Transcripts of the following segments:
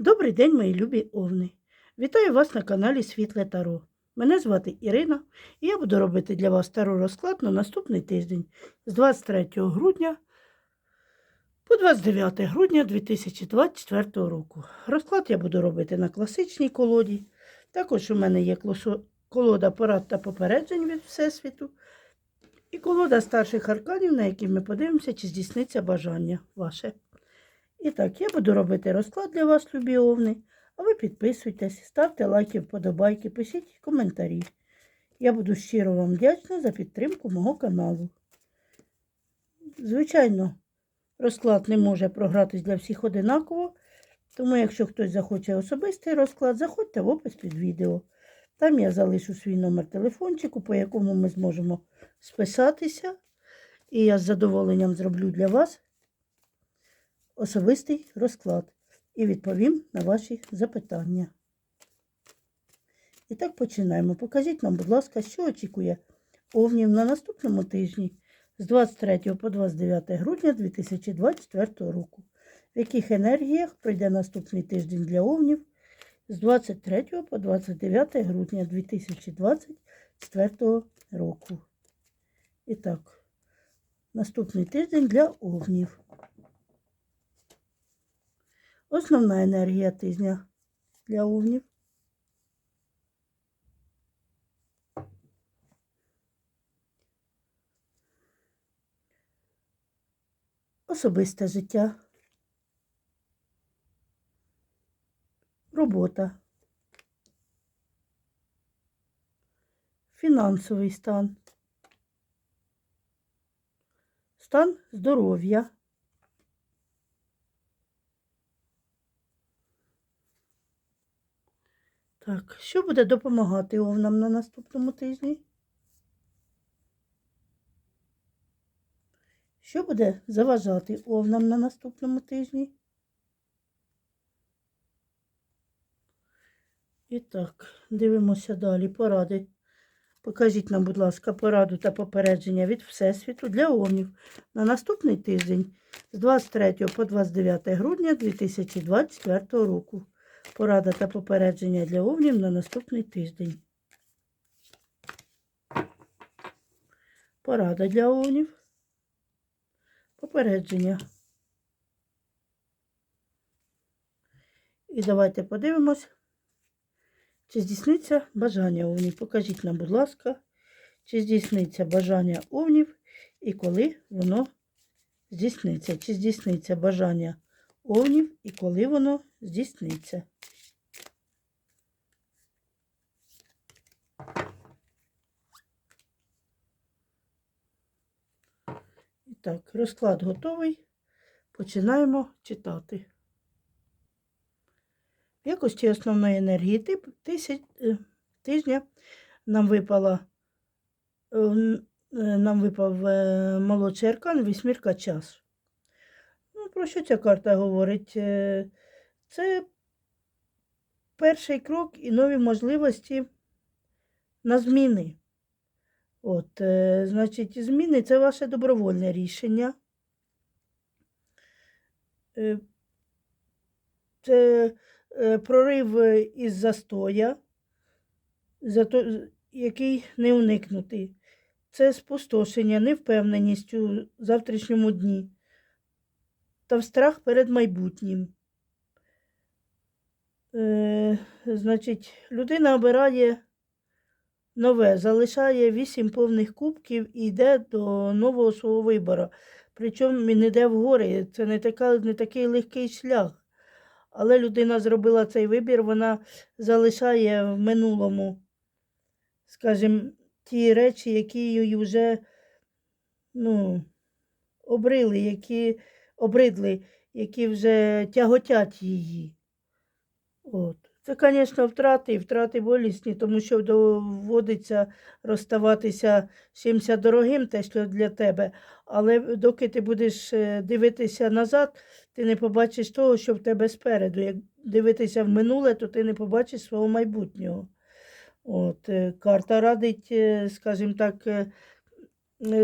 Добрий день, мої любі овни! Вітаю вас на каналі Світле Таро. Мене звати Ірина, і я буду робити для вас таро розклад на наступний тиждень з 23 грудня по 29 грудня 2024 року. Розклад я буду робити на класичній колоді. Також у мене є колода порад та попереджень від Всесвіту. І колода старших арканів, на які ми подивимося, чи здійсниться бажання ваше. І так, я буду робити розклад для вас, любі овни. А ви підписуйтесь, ставте лайки, вподобайки, пишіть коментарі. Я буду щиро вам вдячна за підтримку мого каналу. Звичайно, розклад не може програтись для всіх одинаково, тому якщо хтось захоче особистий розклад, заходьте в опис під відео. Там я залишу свій номер телефончику, по якому ми зможемо списатися. І я з задоволенням зроблю для вас особистий розклад і відповім на ваші запитання. І так починаємо. Покажіть нам, будь ласка, що очікує овнів на наступному тижні з 23 по 29 грудня 2024 року. В яких енергіях пройде наступний тиждень для овнів з 23 по 29 грудня 2024 року. І так, наступний тиждень для овнів. Основна енергія тижня для овнів. Особисте життя. Робота. Фінансовий стан. Стан здоров'я. Так, що буде допомагати овнам на наступному тижні? Що буде заважати овнам на наступному тижні? І так, дивимося далі. Поради. Покажіть нам, будь ласка, пораду та попередження від Всесвіту для овнів на наступний тиждень з 23 по 29 грудня 2024 року. Порада та попередження для овнів на наступний тиждень. Порада для овнів. Попередження. І давайте подивимось, чи здійсниться бажання овнів. Покажіть нам, будь ласка, чи здійсниться бажання овнів і коли воно здійсниться. Чи здійсниться бажання овнів і коли воно здійсниться. І так, розклад готовий. Починаємо читати. В якості основної енергії тип тисяч, е, тижня нам випала е, е, нам випав молодший аркан вісьмірка час. Ну, про що ця карта говорить? Це перший крок і нові можливості на зміни. От, е, значить, зміни це ваше добровольне рішення. Е, Це е, прорив із застоя, який не уникнути. Це спустошення, невпевненість у завтрашньому дні та страх перед майбутнім. Е, значить, людина обирає нове, залишає вісім повних кубків і йде до нового свого вибору. Причому він йде вгори. Це не, така, не такий легкий шлях. Але людина зробила цей вибір, вона залишає в минулому, скажімо, ті речі, які її вже ну, обрили, які обридли, які вже тяготять її. От. Це, звісно, втрати і втрати болісні, тому що доводиться розставатися чимось дорогим, те, що для тебе. Але доки ти будеш е, дивитися назад, ти не побачиш того, що в тебе спереду. Як дивитися в минуле, то ти не побачиш свого майбутнього. От, е, карта радить, е, скажімо так,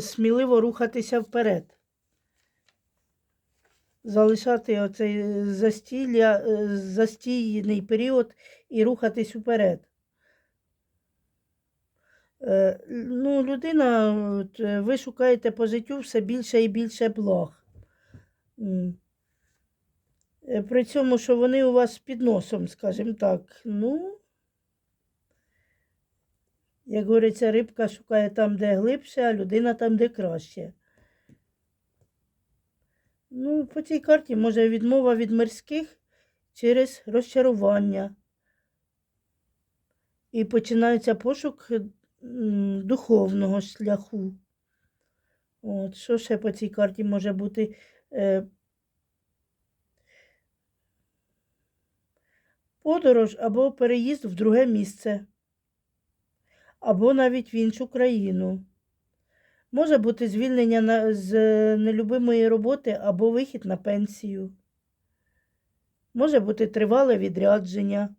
сміливо рухатися вперед. Залишати оцей застілля, е, застійний період і рухатись уперед. Е, Ну, людина, от, е, ви шукаєте по життю все більше і більше благ. Е, При цьому, що вони у вас під носом, скажімо так. Ну, як говориться, рибка шукає там, де глибше, а людина там, де краще. Ну, по цій карті може відмова від мирських через розчарування. І починається пошук духовного шляху. От, що ще по цій карті може бути? Е, подорож або переїзд в друге місце, або навіть в іншу країну. Може бути звільнення з нелюбимої роботи або вихід на пенсію. Може бути тривале відрядження,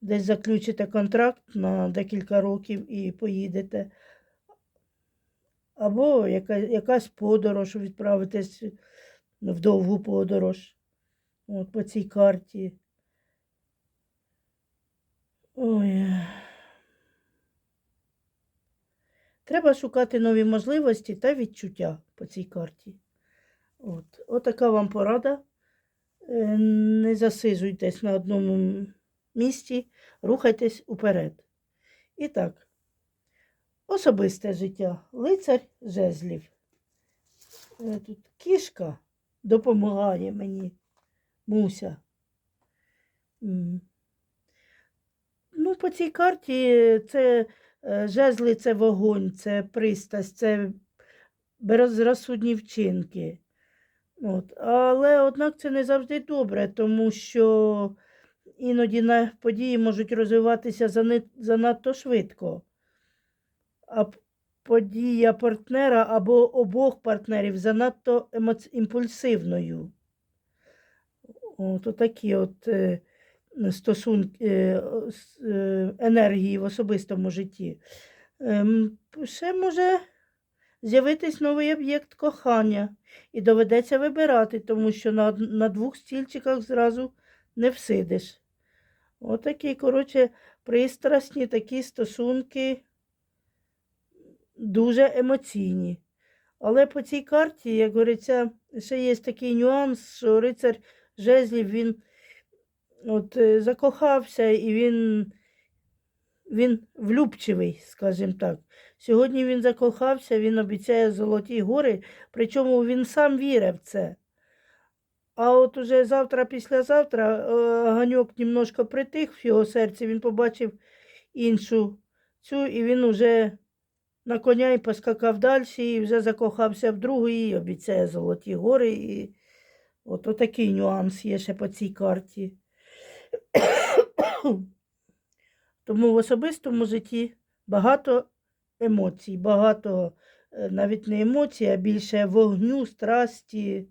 десь заключите контракт на декілька років і поїдете. Або яка, якась подорож, відправитесь в довгу подорож. От по цій карті. Ой. Треба шукати нові можливості та відчуття по цій карті. От. Отака вам порада. Е, Не засиджуйтесь на одному місці, рухайтесь уперед. І так, особисте життя. Лицар жезлів. Е, Тут кішка допомагає мені. Муся. Ну, по цій карті це е, жезли це вогонь, це пристасть, це безрозсудні вчинки. От. Але, однак, це не завжди добре, тому що іноді на події можуть розвиватися занадто швидко. А подія партнера або обох партнерів занадто імпульсивною. От такі от е, стосунки е, е, енергії в особистому житті. Ем, Ще може з'явитись новий об'єкт кохання, і доведеться вибирати, тому що на, на двох стільчиках зразу не всидиш. Отакі, коротше, пристрасні такі стосунки дуже емоційні. Але по цій карті, як говориться, ще є такий нюанс, що рицар жезлів він от, е, закохався і він, він влюбчивий, скажімо так. Сьогодні він закохався, він обіцяє золоті гори, причому він сам вірив в це. А от уже завтра, післязавтра е, ганьок немножко притих в його серці, він побачив іншу цю, і він уже на коня і поскакав далі, і вже закохався в другу, і обіцяє золоті гори. І от отакий нюанс є ще по цій карті. Тому в особистому житті багато емоцій, багато е, навіть не емоцій, а більше вогню, страсті.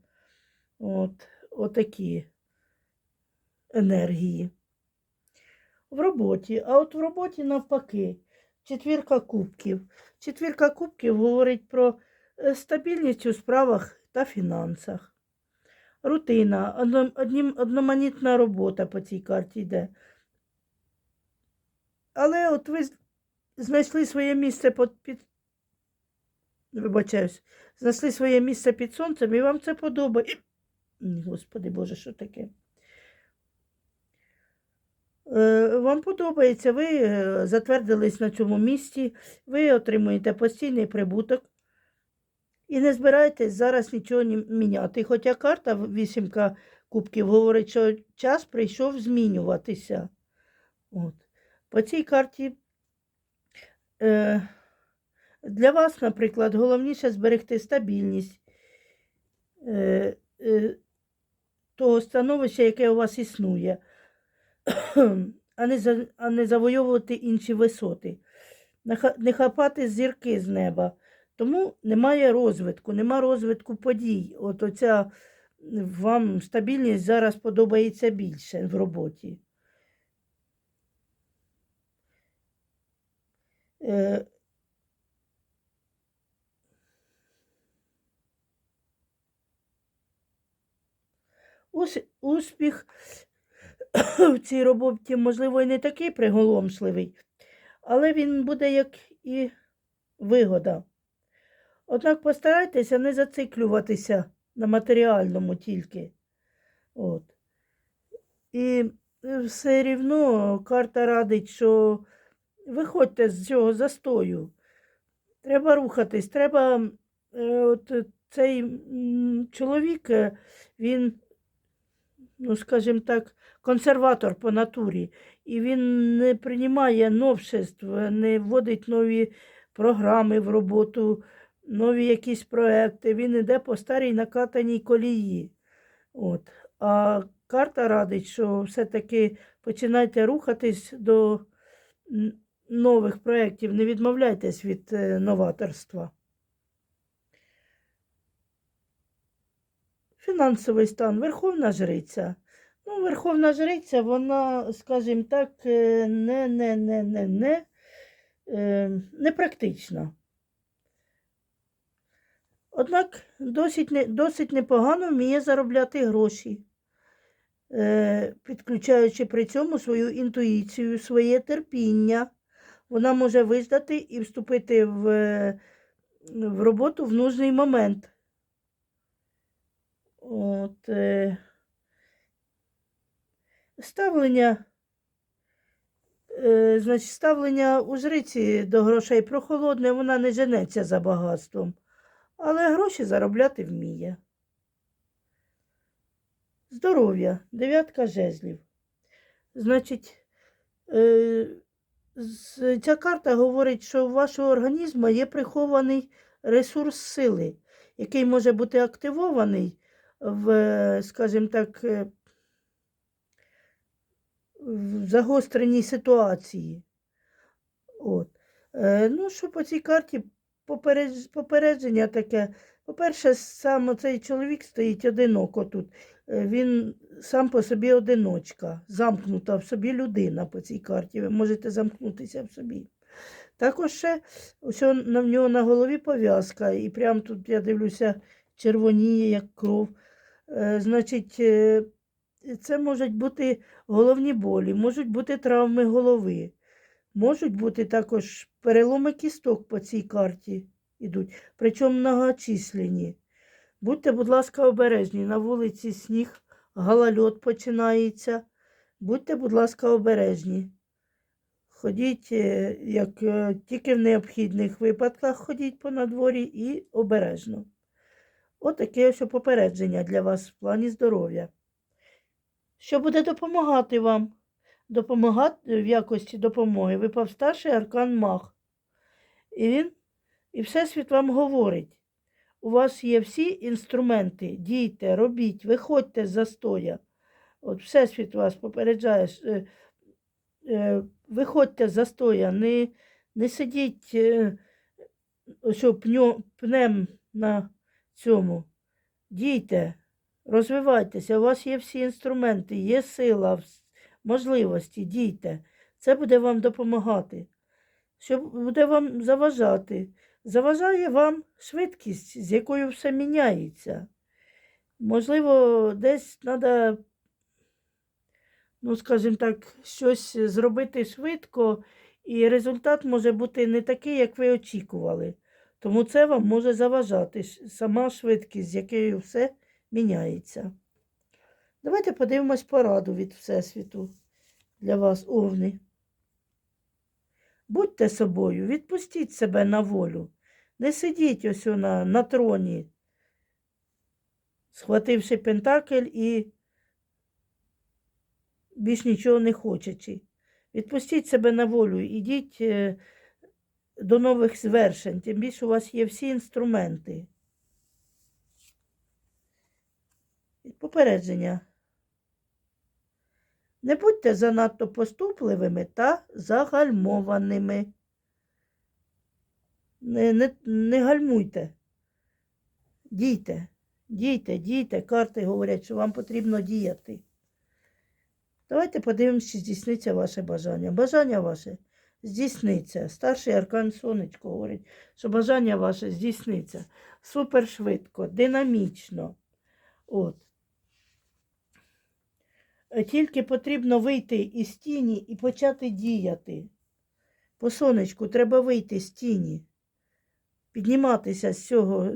От, отакі енергії. В роботі. А от в роботі навпаки. Четвірка кубків. Четвірка кубків говорить про е, стабільність у справах та фінансах. Рутина, однім- одноманітна робота по цій карті йде. Але от ви знайшли своє місце під, під... Вибачаюсь, знайшли своє місце під сонцем і вам це подобається. Господи Боже, що таке? Е, Вам подобається, ви е, затвердились на цьому місці, ви отримуєте постійний прибуток і не збираєтесь зараз нічого міняти. Хоча карта вісімка кубків говорить, що час прийшов змінюватися. От. По цій карті е, для вас, наприклад, головніше зберегти стабільність е, е, того становища, яке у вас існує, а не, за, а не завойовувати інші висоти, не хапати зірки з неба. Тому немає розвитку, нема розвитку подій. От оця вам стабільність зараз подобається більше в роботі. Е, успіх в цій роботі, можливо, і не такий приголомшливий, але він буде як і вигода. Однак постарайтеся не зациклюватися на матеріальному тільки. От. І е, все рівно карта радить, що виходьте з цього застою. Треба рухатись, треба е, от цей чоловік, е, він, ну, скажімо так, консерватор по натурі, і він не приймає новшеств, не вводить нові програми в роботу, нові якісь проекти. Він іде по старій накатаній колії. От. А карта радить, що все-таки починайте рухатись до нових проєктів, не відмовляйтесь від е, новаторства. Фінансовий стан, Верховна Жриця. Ну, Верховна Жриця, вона, скажімо так, е, не, не, не, не, не, е, непрактична. Однак досить, досить непогано вміє заробляти гроші, е, підключаючи при цьому свою інтуїцію, своє терпіння. Вона може виждати і вступити в, в роботу в нужний момент. От, е, ставлення, е, значить, ставлення у жриці до грошей прохолодне, вона не женеться за багатством, але гроші заробляти вміє. Здоров'я, дев'ятка жезлів. Значить, е, ця карта говорить, що у вашого організму є прихований ресурс сили, який може бути активований в, скажімо так, е, в загостреній ситуації. От. Е, ну, що по цій карті попередження таке. По-перше, сам цей чоловік стоїть одиноко тут. Е, Він сам по собі одиночка, замкнута в собі людина по цій карті. Ви можете замкнутися в собі. Також ще ось в нього на голові пов'язка, і прямо тут я дивлюся, червоніє, як кров. Е, значить, е, це можуть бути головні болі, можуть бути травми голови, можуть бути також переломи кісток по цій карті ідуть, причому многочисленні. Будьте, будь ласка, обережні. На вулиці сніг, галальот починається. Будьте, будь ласка, обережні. Ходіть, е, як е, тільки в необхідних випадках ходіть по надворі і обережно. Отаке ось попередження для вас в плані здоров'я. Що буде допомагати вам? Допомагати в якості допомоги випав старший аркан Мах. І він, і Всесвіт вам говорить: у вас є всі інструменти, дійте, робіть, виходьте з застоя. От Всесвіт вас попереджає, е, е, виходьте з застоя, не, не сидіть е, ось пньо, пнем на цьому. Дійте, розвивайтеся, у вас є всі інструменти, є сила, можливості, дійте. Це буде вам допомагати. Що буде вам заважати? Заважає вам швидкість, з якою все міняється. Можливо, десь треба, ну, скажімо так, щось зробити швидко, і результат може бути не такий, як ви очікували. Тому це вам може заважати сама швидкість, з якою все міняється. Давайте подивимось пораду від Всесвіту для вас, овни. Будьте собою, відпустіть себе на волю. Не сидіть ось на, на троні, схвативши пентакль і більш нічого не хочучи. Відпустіть себе на волю, ідіть е, до нових звершень, тим більше у вас є всі інструменти. Попередження. Не будьте занадто поступливими та загальмованими. Не, не, не гальмуйте. Дійте, дійте, дійте. Карти говорять, що вам потрібно діяти. Давайте подивимося, чи здійсниться ваше бажання. Бажання ваше здійсниться. Старший аркан сонечко говорить, що бажання ваше здійсниться. Супер швидко, динамічно. От. Е, Тільки потрібно вийти із тіні і почати діяти. По сонечку треба вийти з тіні, підніматися з цього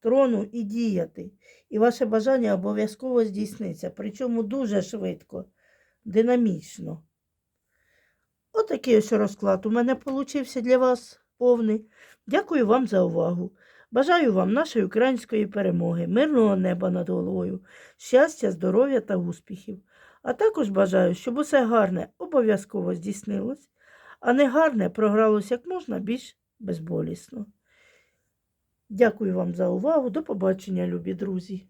трону і діяти. І ваше бажання обов'язково здійсниться. Причому дуже швидко, динамічно. Отакий ось розклад у мене получився для вас повний. Дякую вам за увагу. Бажаю вам нашої української перемоги, мирного неба над головою, щастя, здоров'я та успіхів. А також бажаю, щоб усе гарне обов'язково здійснилось, а не гарне програлось як можна більш безболісно. Дякую вам за увагу. До побачення, любі друзі.